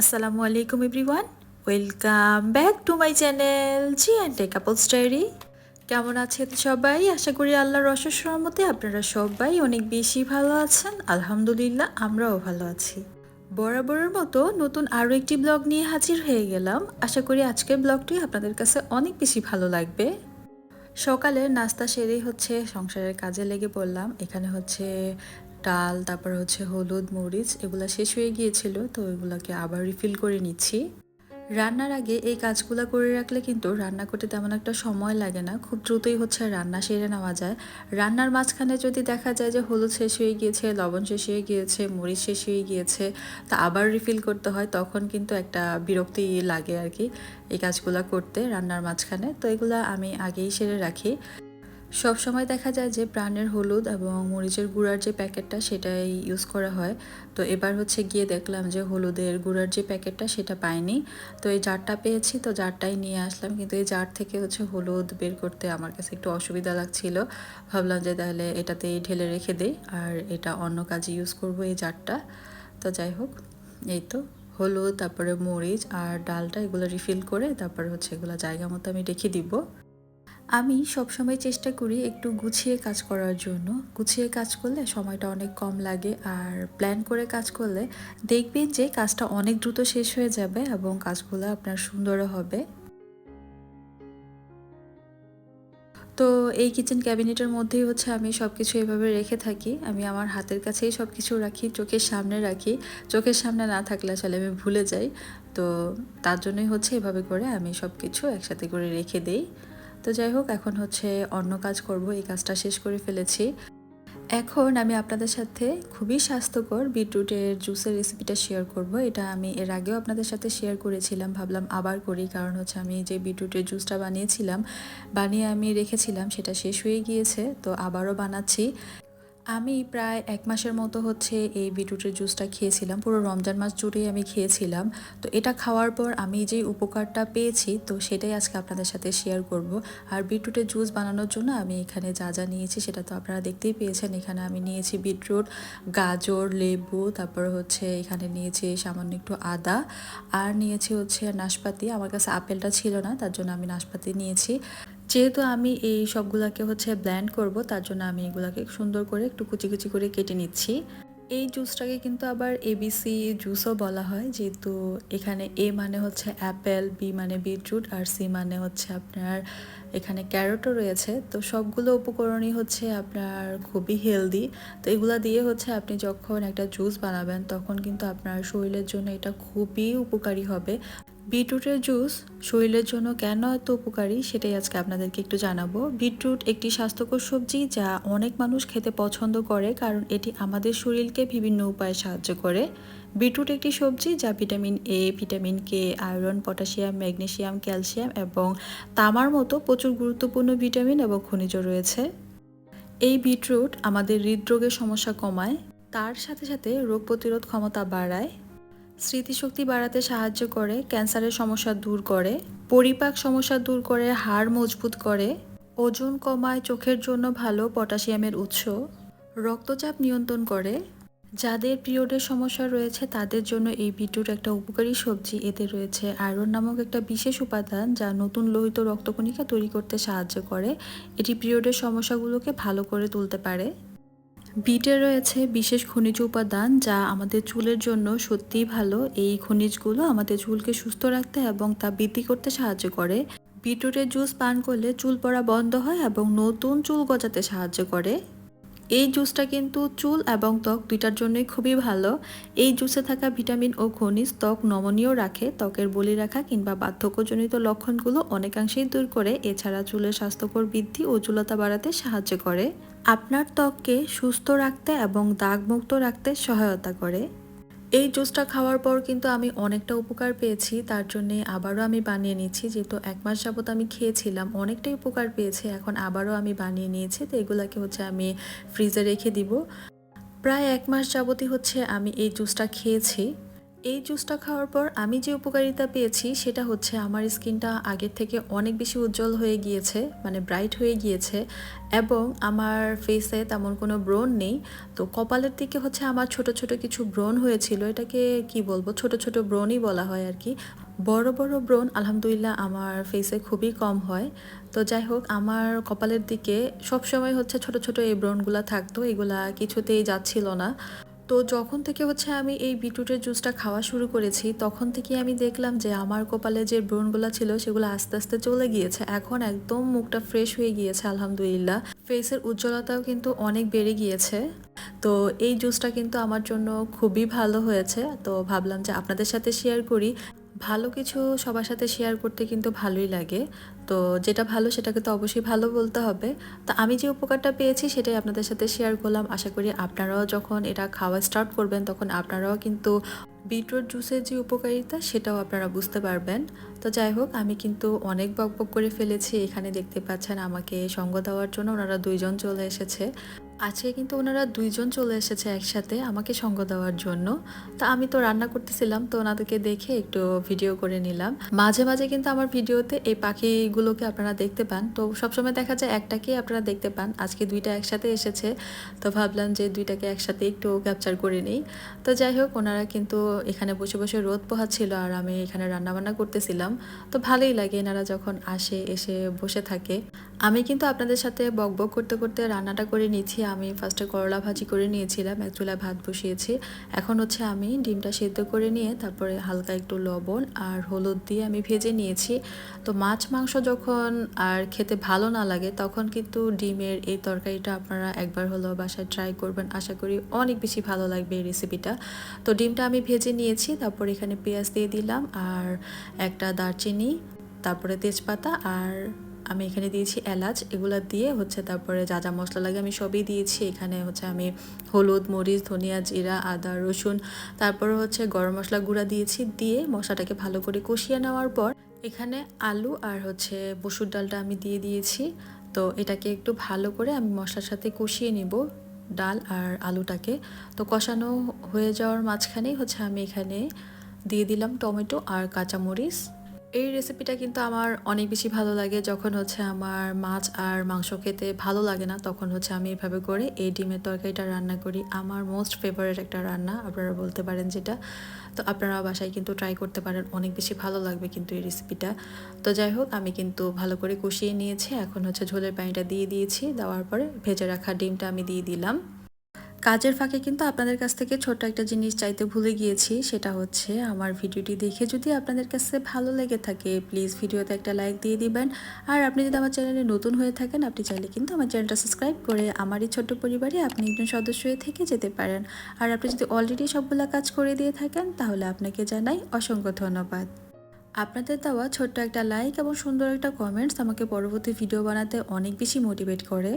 আসসালামু আলাইকুম everyone welcome back to my channel G and couples diary কেমন আছেন সবাই? আশা করি আল্লাহর অশেষ রহমতে আপনারা সবাই অনেক বেশি ভালো আছেন। আলহামদুলিল্লাহ, আমরাও ভালো আছি। বরাবরের মতো নতুন আরও একটি ব্লগ নিয়ে হাজির হয়ে গেলাম। আশা করি আজকের ব্লগটি আপনাদের কাছে অনেক বেশি ভালো লাগবে। সকালে নাস্তা সেরেই হচ্ছে সংসারের কাজে লেগে পড়লাম। এখানে হচ্ছে ডাল, তারপর হচ্ছে হলুদ, মরিচ এগুলো শেষ হয়ে গিয়েছিল, তো এগুলোকে আবার রিফিল করে নিচ্ছি। রান্নার আগে এই কাজগুলো করে রাখলে কিন্তু রান্না করতে তেমন একটা সময় লাগে না, খুব দ্রুতই হচ্ছে রান্না সেরে নেওয়া যায়। রান্নার মাঝখানে যদি দেখা যায় যে হলুদ শেষ হয়ে গিয়েছে, লবণ শেষ হয়ে গিয়েছে, মরিচ শেষ হয়ে গিয়েছে, তা আবার রিফিল করতে হয়, তখন কিন্তু একটা বিরক্তি লাগে আর কি, এই কাজগুলো করতে রান্নার মাঝখানে। তো এগুলো আমি আগেই সেরে রাখি। সব সময় দেখা যায় যে প্রাণের হলুদ এবং মরিচের গুঁড়ার যে প্যাকেটটা সেটাই ইউজ করা হয়। তো এবার হচ্ছে গিয়ে দেখলাম যে হলুদের গুঁড়ার যে প্যাকেটটা সেটা পাইনি। তো এই জারটা পেয়েছি, তো জারটাই নিয়ে আসলাম। কিন্তু এই জার থেকে হচ্ছে হলুদ বের করতে আমার কাছে একটু অসুবিধা লাগছিল। ভাবলাম যে তাহলে এটাতেই ঢেলে রেখে দেই আর এটা অন্য কাজে ইউজ করব এই জারটা। তো যাই হোক, এই তো হলুদ, তারপরে মরিচ আর ডালটা এগুলো রিফিল করে তারপর হচ্ছে এগুলো জায়গা মতো আমি রেখে দিব। আমি সবসময় চেষ্টা করি একটু গুছিয়ে কাজ করার জন্য। গুছিয়ে কাজ করলে সময়টা অনেক কম লাগে আর প্ল্যান করে কাজ করলে দেখবেন যে কাজটা অনেক দ্রুত শেষ হয়ে যাবে এবং কাজগুলো আপনার সুন্দরও হবে। তো এই কিচেন ক্যাবিনেটের মধ্যেই হচ্ছে আমি সব কিছু এভাবে রেখে থাকি। আমি আমার হাতের কাছেই সব কিছু রাখি, চোখের সামনে রাখি। চোখের সামনে না থাকলে আসলে আমি ভুলে যাই। তো তার জন্যই হচ্ছে এভাবে করে আমি সব কিছু একসাথে করে রেখে দিই। তো যাই হোক, এখন হচ্ছে অন্য কাজ করব, এই কাজটা শেষ করে ফেলেছি। এখন আমি আপনাদের সাথে খুবই স্বাস্থ্যকর বিটরুটের জুসের রেসিপিটা শেয়ার করব। এটা আমি এর আগেও আপনাদের সাথে শেয়ার করেছিলাম, ভাবলাম আবার করি, কারণ হচ্ছে আমি যে বিটরুটের জুসটা বানিয়েছিলাম, বানিয়ে আমি রেখেছিলাম, সেটা শেষ হয়ে গিয়েছে, তো আবারও বানাচ্ছি। আমি প্রায় এক মাসের মতো হচ্ছে এই বিটরুটের জুসটা খেয়েছিলাম। পুরো রমজান মাস জুড়েই আমি খেয়েছিলাম। তো এটা খাওয়ার পর আমি যে উপকারটা পেয়েছি, তো সেটাই আজকে আপনাদের সাথে শেয়ার করব। আর বিটরুটের জুস বানানোর জন্য আমি এখানে যা যা নিয়েছি সেটা তো আপনারা দেখতেই পেয়েছেন। এখানে আমি নিয়েছি বিটরুট, গাজর, লেবু, তারপর হচ্ছে এখানে নিয়েছি সামান্য একটু আদা, আর নিয়েছি হচ্ছে নাশপাতি। আমার কাছে আপেলটা ছিল না, তার জন্য আমি নাশপাতি নিয়েছি। যেহেতু আমি এই সবগুলোকে হচ্ছে ব্ল্যান্ড করব, তার জন্য আমি এগুলাকে সুন্দর করে একটু কুচি কুচি করে কেটে নিচ্ছি। এই জুসটাকে কিন্তু আবার এবিসি জুসও বলা হয়, যেহেতু এখানে এ মানে হচ্ছে অ্যাপেল বি মানে বিটরুট আর সি মানে হচ্ছে আপনার এখানে ক্যারটও রয়েছে। তো সবগুলো উপকরণই হচ্ছে আপনার খুবই হেলদি তো এগুলো দিয়ে হচ্ছে আপনি যখন একটা জুস বানাবেন, তখন কিন্তু আপনার শরীরের জন্য এটা খুবই উপকারী হবে। বিটরুটের জুস শরীরের জন্য কেন এত উপকারী সেটাই আজকে আপনাদেরকে একটু জানাব। বিটরুট একটি স্বাস্থ্যকর সবজি যা অনেক মানুষ খেতে পছন্দ করে কারণ এটি আমাদের শরীরকে বিভিন্ন উপায়ে সাহায্য করে। বিটরুট একটি সবজি যা vitamin A vitamin K iron, potassium, magnesium, calcium এবং তামার মতো প্রচুর গুরুত্বপূর্ণ ভিটামিন এবং খনিজ রয়েছে। এই বিটরুট আমাদের হৃদরোগের সমস্যা কমায়, তার সাথে সাথে রোগ প্রতিরোধ ক্ষমতা বাড়ায় স্মৃতিশক্তি বাড়াতে সাহায্য করে, ক্যান্সারের সমস্যা দূর করে, পরিপাক সমস্যা দূর করে, হাড় মজবুত করে, ওজন কমায়, চোখের জন্য ভালো পটাশিয়ামের উৎস, রক্তচাপ নিয়ন্ত্রণ করে। যাদের পিরিয়ডের সমস্যা রয়েছে, তাদের জন্য এই বিটরুট একটা উপকারী সবজি এতে রয়েছে আয়রন নামক একটা বিশেষ উপাদান যা নতুন লোহিত রক্তকণিকা তৈরি করতে সাহায্য করে। এটি পিরিয়ডের সমস্যাগুলোকে ভালো করে তুলতে পারে। বিটে রয়েছে বিশেষ খনিজ উপাদান যা আমাদের চুলের জন্য সত্যিই ভালো। এই খনিজগুলো আমাদের চুলকে সুস্থ রাখতে এবং তা বৃদ্ধি করতে সাহায্য করে। বিটরুটের জুস পান করলে চুল পড়া বন্ধ হয় এবং নতুন চুল গজাতে সাহায্য করে। এই জুসটা কিন্তু চুল এবং ত্বক দুইটার জন্যই খুবই ভালো। এই জুসে থাকা ভিটামিন ও খনিজ ত্বক নমনীয় রাখে। ত্বকের বলি রাখা কিংবা বার্ধক্যজনিত লক্ষণগুলো অনেকাংশেই দূর করে। এছাড়া চুলের স্বাস্থ্যকর বৃদ্ধি ও চুলতা বাড়াতে সাহায্য করে। আপনার ত্বককে সুস্থ রাখতে এবং দাগমুক্ত রাখতে সহায়তা করে। এই জুসটা খাওয়ার পর কিন্তু আমি অনেকটা উপকার পেয়েছি, তার জন্যে আবারও আমি বানিয়ে নিচ্ছি। যেহেতু এক মাস যাবত আমি খেয়েছিলাম, অনেকটাই উপকার পেয়েছে, এখন আবারও আমি বানিয়ে নিয়েছি। তো এগুলাকে হচ্ছে আমি ফ্রিজে রেখে দিব। প্রায় এক মাস যাবতই হচ্ছে আমি এই জুসটা খেয়েছি। এই জুসটা খাওয়ার পর আমি যে উপকারিতা পেয়েছি সেটা হচ্ছে আমার স্কিনটা আগের থেকে অনেক বেশি উজ্জ্বল হয়ে গিয়েছে মানে ব্রাইট হয়ে গিয়েছে এবং আমার ফেসে তেমন কোনো ব্রণ নেই। তো কপালের দিকে হচ্ছে আমার ছোট ছোট কিছু ব্রণ হয়েছিল, এটাকে কি বলব, ছোট ছোট ব্রণই বলা হয় আর কি। বড় বড় ব্রণ আলহামদুলিল্লাহ আমার ফেসে খুবই কম হয়। তো যাই হোক, আমার কপালের দিকে সবসময় হচ্ছে ছোট ছোট এই ব্রণগুলো থাকতো, এগুলা কিছুতেই যাচ্ছিল না। তো যখন থেকে হচ্ছে আমি এই বিটরুটের জুসটা খাওয়া শুরু করেছি, তখন থেকে আমি দেখলাম যে আমার কপালে যে ব্রণগুলো ছিল সেগুলো আস্তে আস্তে চলে গিয়েছে। এখন একদম মুখটা ফ্রেশ হয়ে গিয়েছে, আলহামদুলিল্লাহ। ফেসের উজ্জ্বলতাও কিন্তু অনেক বেড়ে গিয়েছে। তো এই জুসটা কিন্তু আমার জন্য খুবই ভালো হয়েছে। তো ভাবলাম যে আপনাদের সাথে শেয়ার করি। ভালো কিছু সবার সাথে শেয়ার করতে কিন্তু ভালোই লাগে। তো যেটা ভালো সেটাকে তো অবশ্যই ভালো বলতে হবে। তো আমি যে উপকারটা পেয়েছি সেটাই আপনাদের সাথে শেয়ার করলাম। আশা করি আপনারাও যখন এটা খাওয়া স্টার্ট করবেন তখন আপনারাও কিন্তু বিটরুট জুসের যে উপকারিতা সেটাও আপনারা বুঝতে পারবেন। তো যাই হোক, আমি কিন্তু অনেক বকবক করে ফেলেছি, এখানে দেখতে পাচ্ছেন আমাকে সঙ্গ দেওয়ার জন্য ওনারা দুইজন চলে এসেছে। আজকে কিন্তু ওনারা দুইজন চলে এসেছে একসাথে আমাকে সঙ্গ দেওয়ার জন্য। তা আমি তো রান্না করতেছিলাম, তো ওনাদেরকে দেখে একটু ভিডিও করে নিলাম। মাঝে মাঝে কিন্তু আমার ভিডিওতে এই পাখিগুলোকে আপনারা দেখতে পান। তো সবসময় দেখা যায় একটাকেই আপনারা দেখতে পান। আজকে দুইটা একসাথে এসেছে, তো ভাবলাম যে দুইটাকে একসাথে একটু ক্যাপচার করে নিই। তো যাই হোক, ওনারা কিন্তু এখানে বসে বসে রোদ পোহাচ্ছিল আর আমি এখানে রান্নাবান্না করতেছিলাম। তো ভালোই লাগে এনারা যখন আসে, এসে বসে থাকে। আমি কিন্তু আপনাদের সাথে বক বক করতে করতে রান্নাটা করে নিয়েছি। আমি ফার্স্টে করলা ভাজি করে নিয়েছিলাম, এক চুলায় ভাত বসিয়েছি। এখন হচ্ছে আমি ডিমটা সেদ্ধ করে নিয়ে তারপরে হালকা একটু লবণ আর হলুদ দিয়ে আমি ভেজে নিয়েছি। তো মাছ, মাংস যখন আর খেতে ভালো না লাগে তখন কিন্তু ডিমের এই তরকারিটা আপনারা একবার হলো বাসায় ট্রাই করবেন। আশা করি অনেক বেশি ভালো লাগবে এই রেসিপিটা তো ডিমটা আমি ভেজে নিয়েছি, তারপর এখানে পেঁয়াজ দিয়ে দিলাম আর একটা দারচিনি, তারপরে তেজপাতা আর আমি এখানে দিয়েছি এলাচ। এগুলো দিয়ে হচ্ছে তারপরে যা যা মশলা লাগে আমি সবই দিয়েছি। এখানে হচ্ছে আমি হলুদ, মরিচ, ধনিয়া, জিরা, আদা, রসুন, তারপরে হচ্ছে গরম মশলা গুঁড়া দিয়েছি। দিয়ে মশলাটাকে ভালো করে কষিয়ে নেওয়ার পর এখানে আলু আর হচ্ছে মসুর ডালটা আমি দিয়ে দিয়েছি। তো এটাকে একটু ভালো করে আমি মশলার সাথে কষিয়ে নিব। ডাল আর আলুটাকে। তো কষানো হয়ে যাওয়ার মাঝখানেই হচ্ছে আমি এখানে দিয়ে দিলাম টমেটো আর কাঁচামরিচ। এই রেসিপিটা কিন্তু আমার অনেক বেশি ভালো লাগে। যখন হচ্ছে আমার মাছ আর মাংস খেতে ভালো লাগে না, তখন হচ্ছে আমি এভাবে করে এই ডিমের তরকারিটা রান্না করি। আমার মোস্ট ফেভারিট একটা রান্না, আপনারা বলতে পারেন যেটা। তো আপনারা বাসায় কিন্তু ট্রাই করতে পারেন, অনেক বেশি ভালো লাগবে কিন্তু এই রেসিপিটা তো যাই হোক, আমি কিন্তু ভালো করে কষিয়ে নিয়েছি। এখন হচ্ছে ঝোলের পানিটা দিয়ে দিয়েছি। দেওয়ার পরে ভেজে রাখা ডিমটা আমি দিয়ে দিলাম। কাজের ফাঁকে কিন্তু আপনাদের কাছ থেকে ছোট্ট একটা জিনিস চাইতে ভুলে গিয়েছি, সেটা হচ্ছে আমার ভিডিওটি দেখে যদি আপনাদের কাছে ভালো লেগে থাকে প্লিজ ভিডিওতে একটা লাইক দিয়ে দিবেন। আর আপনি যদি আমার চ্যানেলে নতুন হয়ে থাকেন, আপনি চাইলে কিন্তু আমার চ্যানেলটা সাবস্ক্রাইব করে আমার এই ছোট্ট পরিবারে আপনি একজন সদস্য হয়ে থেকে যেতে পারেন। আর আপনি যদি অলরেডি সবগুলো কাজ করে দিয়ে থাকেন, তাহলে আপনাকে জানাই অসংখ্য ধন্যবাদ। আপনাদের দেওয়া ছোট্ট একটা লাইক এবং সুন্দর একটা কমেন্টস আমাকে পরবর্তী ভিডিও বানাতে অনেক বেশি মোটিভেট করে।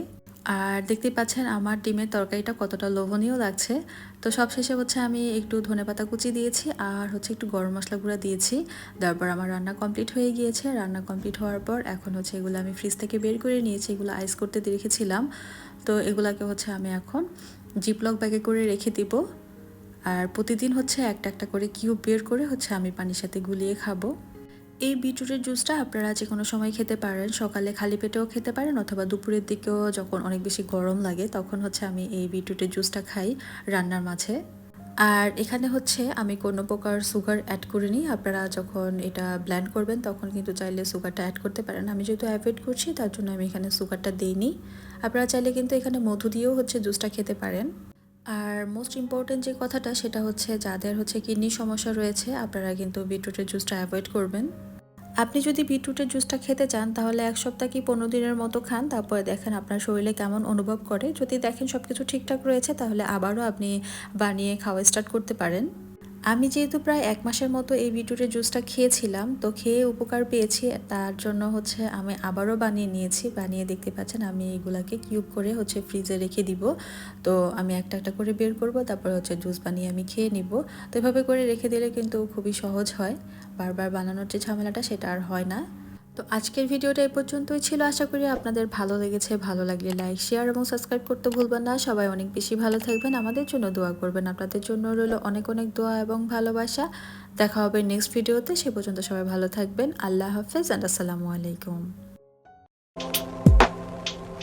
আর দেখতে পাচ্ছেন আমার ডিমের তরকারিটা কতটা লোভনীয় লাগছে। তো সবশেষে হচ্ছে আমি একটু ধনেপাতা কুচি দিয়েছি আর হচ্ছে একটু গরম মশলা গুঁড়া দিয়েছি। তারপর আমার রান্না কমপ্লিট হয়ে গিয়েছে। রান্না কমপ্লিট হওয়ার পর এখন হচ্ছে এগুলো আমি ফ্রিজ থেকে বের করে নিয়েছি, এগুলো আইস করতে রেখেছিলাম। তো এগুলাকে হচ্ছে আমি এখন জিপলক ব্যাগে করে রেখে দিব। আর প্রতিদিন হচ্ছে একটা একটা করে কিউব বের করে হচ্ছে আমি পানির সাথে গুলিয়ে খাব। এই বিটরুটের জুসটা আপনারা যে কোনো সময় খেতে পারেন। সকালে খালি পেটেও খেতে পারেন অথবা দুপুরের দিকেও যখন অনেক বেশি গরম লাগে তখন হচ্ছে আমি এই বিটরুটের জুসটা খাই রান্নার মাঝে। আর এখানে হচ্ছে আমি কোনো প্রকার সুগার অ্যাড করিনি। আপনারা যখন এটা ব্ল্যান্ড করবেন তখন কিন্তু চাইলে সুগারটা অ্যাড করতে পারেন। আমি যেহেতু অ্যাভয়েড করছি তার জন্য আমি এখানে সুগারটা দিইনি। আপনারা চাইলে কিন্তু এখানে মধু দিয়েও হচ্ছে জুসটা খেতে পারেন। আর মোস্ট ইম্পর্টেন্ট যে কথাটা সেটা হচ্ছে যাদের হচ্ছে কিডনি সমস্যা রয়েছে আপনারা কিন্তু বিটরুটের জুসটা অ্যাভয়েড করবেন। আপনি যদি বিটরুটের জুসটা খেতে চান, তাহলে এক সপ্তাহ কি পনেরো দিনের মতো খান, তারপরে দেখেন আপনার শরীরে কেমন অনুভব করে। যদি দেখেন সব কিছু ঠিকঠাক রয়েছে, তাহলে আবারও আপনি বানিয়ে খাওয়া স্টার্ট করতে পারেন। আমি যেহেতু প্রায় এক মাসের মতো এই বিটরুটের জুসটা খেয়েছিলাম, তো খেয়ে উপকার পেয়েছি। তার জন্য হচ্ছে আমি আবারও বানিয়ে নিয়েছি। বানিয়ে দেখতে পাচ্ছেন, আমি এগুলাকে কিউব করে হচ্ছে ফ্রিজে রেখে দিব। তো আমি একটা একটা করে বের করব, তারপরে হচ্ছে জুস বানিয়ে আমি খেয়ে নিব। তো এভাবে করে রেখে দিলে কিন্তু খুবই সহজ হয়। বারবার বানানোর যে ঝামেলাটা সেটা আর হয় না। তো আজকের ভিডিওটা এই পর্যন্তই ছিল। আশা করি আপনাদের ভালো লেগেছে। ভালো লাগলে লাইক শেয়ার এবং সাবস্ক্রাইব করতে ভুলবেন না। সবাই অনেক বেশি ভালো থাকবেন। আমাদের জন্য দোয়া করবেন। আপনাদের জন্য রইল অনেক অনেক দোয়া এবং ভালোবাসা। দেখা হবে নেক্সট ভিডিওতে সে পর্যন্ত সবাই ভালো থাকবেন। আল্লাহ হাফেজ। অ্যান্ড আসসালামু আলাইকুম।